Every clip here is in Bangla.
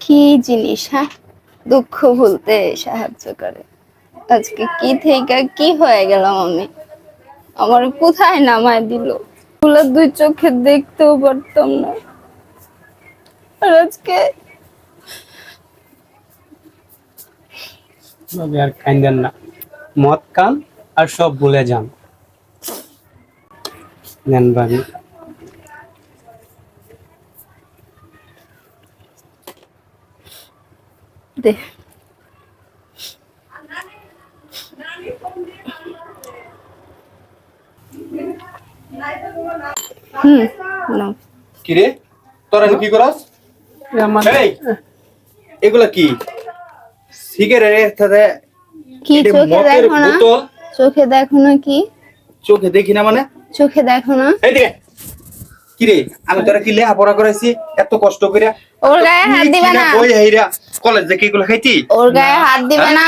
কি জিনিস হ্যাঁ? দুঃখ ভুলতে সাহায্য করে। আজকে কি থেকে কি হয়ে গেলাম আমি? আমার কোথায় নামায় দিল? গুলো দুই চোখে দেখতেও পারতাম না। আর আজকে ভাবি আর কান্দেন না। মদ কান আর সব ভুলে যান। নেন ভাবি। দে। হুম নাও। কিরে? তোরা কি করস? এগুলা কি? সিগারেট সাথে কি চোখে দেখো না? চোখে দেখো না কি? চোখে দেখি না মানে? চোখে দেখো না? এইদিকে কিরে আমি তোরা কি লেখাপড়া করাইছি? এত কষ্ট করে ওর গায়ে হাত দিবে না। বই হাইরা কলেজ থেকে এগুলো খাইতি? ওর গায়ে হাত দিবে না।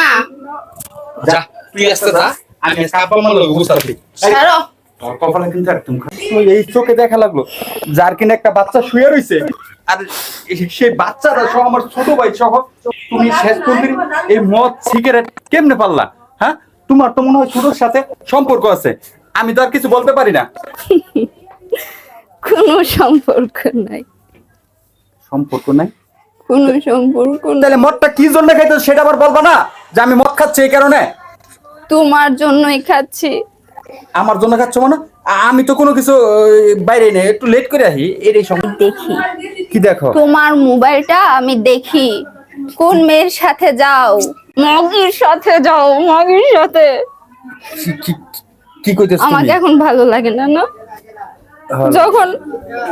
যা তুই আসতে যা। আমি সাপাল মাল বুঝাচ্ছি। ছাড়ো। কপালে কিন্তু একদম এই চোখে দেখা লাগল যার কিনা একটা বাচ্চা শুয়ে রইছে। আর সেই বাচ্চাটা সহ আমার ছোট ভাই সহ তুমি শেষ পর্যন্ত এই মদ সিগারেট কেমনে পারলা? হ্যাঁ? তোমার তো মনে হয় ছোটর সাথে সম্পর্ক আছে। আমি তো আর কিছু বলতে পারি না। কোনো সম্পর্ক নাই। সম্পর্ক নাই? কোনো সম্পর্ক নাই। তাহলে মদটা কি জন্য খাইতো সেটা আবার বলবা না যে আমি মদ খাচ্ছি এই কারণে? তোমার জন্যই খাচ্ছি। আমার জন্য খাচ্ছ মানে? আমি তো কোনো কিছু বাইরে নেই একটু লেট করে আসি এর এই সময় দেখি। কি দেখো? তোমার মোবাইলটা আমি দেখি। কোন মেয়ের সাথে যাও? মগির সাথে যাও মগির সাথে। কি- কইতেছ আমাকে এখন ভালো লাগে না না? হ্যাঁ। যখন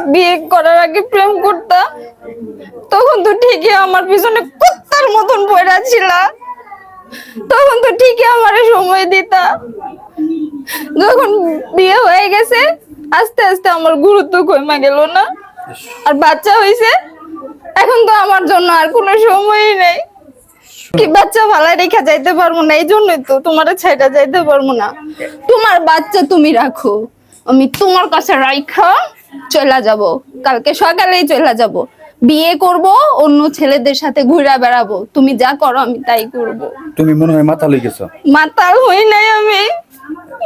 বিয়ে করার আগে প্রেম করতাম তখন তো ঠিকই আমার পিছনে কুত্তার মতন পড়া ছিল। তখন তো ঠিকই আমার সময় দিতা। যখন বিয়ে হয়ে গেছে আস্তে আস্তে আমার গুরুত্ব কমে গেল না। আর বাচ্চা হইছে এখন তো আমার জন্য আর কোনো সময়ই নেই। কি বাচ্চা ভালো রেখা যাইতে পারব না এই জন্যই তো তোমার ছাইটা যাইতে পারব না। তোমার বাচ্চা তুমি রাখো আমি তোমার কাছে রাইখা চলে যাব। কালকে সকালেই চলে যাব। বিয়ে করব অন্য ছেলেদের সাথে ঘুরে বেড়াবো। তুমি যা করো আমি তাই করব। তুমি মনে হয় মাথা লই গেছো। মাতাল হই নাই আমি।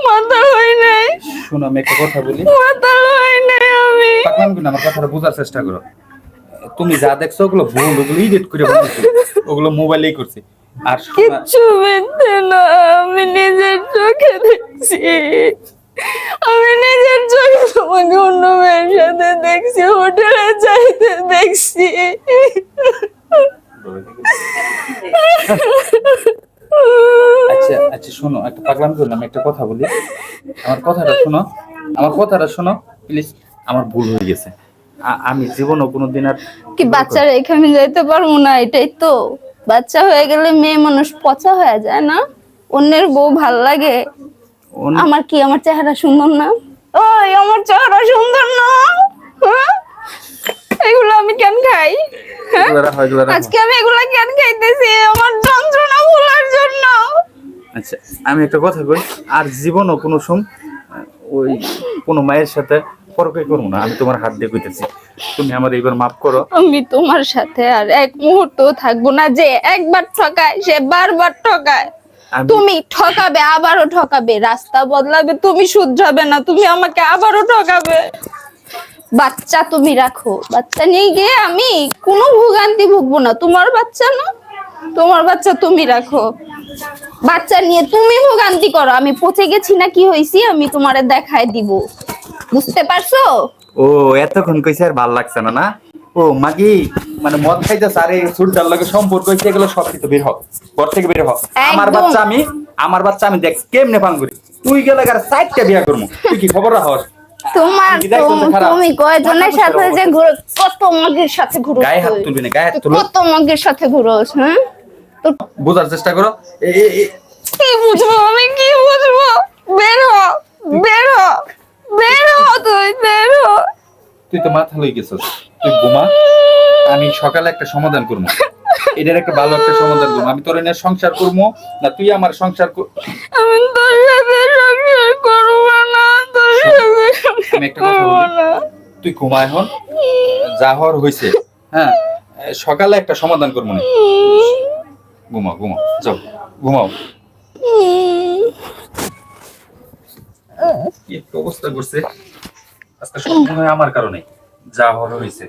মাতাল হই নাই। শোনো আমি একটা কথা বলি। মাতাল হই নাই আমি। পাকলাম কিনা আমার কথাটা বোঝার চেষ্টা করো। তুমি যা দেখছ ওগুলো ভুল ওগুলো ইডিট করে বানাইছি ওগুলো মোবাইলেই করছি। আর কিচ্ছু না আমি নিজের চোখে দেখছি। আমি নিজের চোখে তোমাকে অন্য মেয়ের সাথে দেখছি হোটেলে যাইতে দেখছি। আচ্ছা আচ্ছা শোনো একটা পাগলাম করলাম একটা কথা বলি। আমার কথাটা শোনো আমার কথাটা শোনো প্লিজ আমার ভুল হয়ে গেছে। আমি জীবনও কোনোদিন আর কি বাচ্চা রেখে আমি যাইতে পারব না এটাই তো। বাচ্চা হয়ে গেলে মেয়ে মানুষ পচা হয়ে যায় না? অন্যের বউ ভালো লাগে? আমার কি আমার চেহারা সুন্দর না? ওই আমার চেহারা সুন্দর না। হ্যাঁ? এগুলো আমি কেন খাই? হ্যাঁ? আজকে আমি এগুলা কেন খাইতেছি? আমার যন্ত্রণা ভোলার জন্য। আচ্ছা আমি একটা কথা কই আর জীবনও কোনো সম ওই কোনো মায়ের সাথে পরকে করব না আমি তোমার হাত দিয়ে কইতেছি। তুমি আমার এইবার মাফ করো। আমি তোমার সাথে আর এক মুহূর্ত থাকব না যে একবার ঠকায় সে বারবার ঠকায়। তুমি ঠকাবে আবারও ঠকাবে রাস্তা বদলাবে তুমি শুধরাবে না তুমি আমাকে আবারও ঠকাবে। বাচ্চা তুমি রাখো বাচ্চা নিয়ে গিয়ে আমি কোনো ভোগান্তি ভুগবো না তোমার বাচ্চা না তোমার বাচ্চা তুমি রাখো। বাচ্চা নিয়ে তুমি ভোগান্তি করো আমি পচে গেছি না কি হয়েছি আমি তোমারে দেখায় দিব। বুঝতে পারছ? ও এতক্ষণ কইছে আর ভালো লাগছে না না? ও মাগি মানে মদ খাইতেছ আরে সুরটার লাগে সম্পর্ক হইছে এগুলো সব কিছু বের হ ঘর থেকে বের হ আমার বাচ্চা আমি আমার বাচ্চা আমি দেখ কেমনে পান করি? তুই গেলে আর সাইডটা বিয়া করব তুই কি খবর রাখস? তোমার তুম- কয়জনের সাথে যে। ঘুরো কত মগের সাথে ঘুরো গায়ে হাত তুলবি না গায়ে হাত তুলো। কত মগের সাথে ঘুরোস হ্যাঁ? বোঝার চেষ্টা করো। কি বুঝব আমি? কি বুঝব? বের হ বের হ বের হ তুই বের হ। তুই তো মাথা লই গেছিস। তুই ঘুমা। আমি সকালে একটা সমাধান করব। এটার একটা ভালো একটা সমাধান করব। আমি তোর এনে সংসার করব না তুই আমার সংসার আমি তোর সাথে সংসার করব না তোর সাথে আমি একটা কথা বলি। তুই ঘুমা এখন। যা হওয়ার হয়েছে হ্যাঁ সকালে একটা সমাধান করব না। ঘুমাও ঘুমাও, যাও, ঘুমাও। কি অবস্থা করছে। আজকে সব মনে আমার কারণে, যা হওয়ার হয়েছে।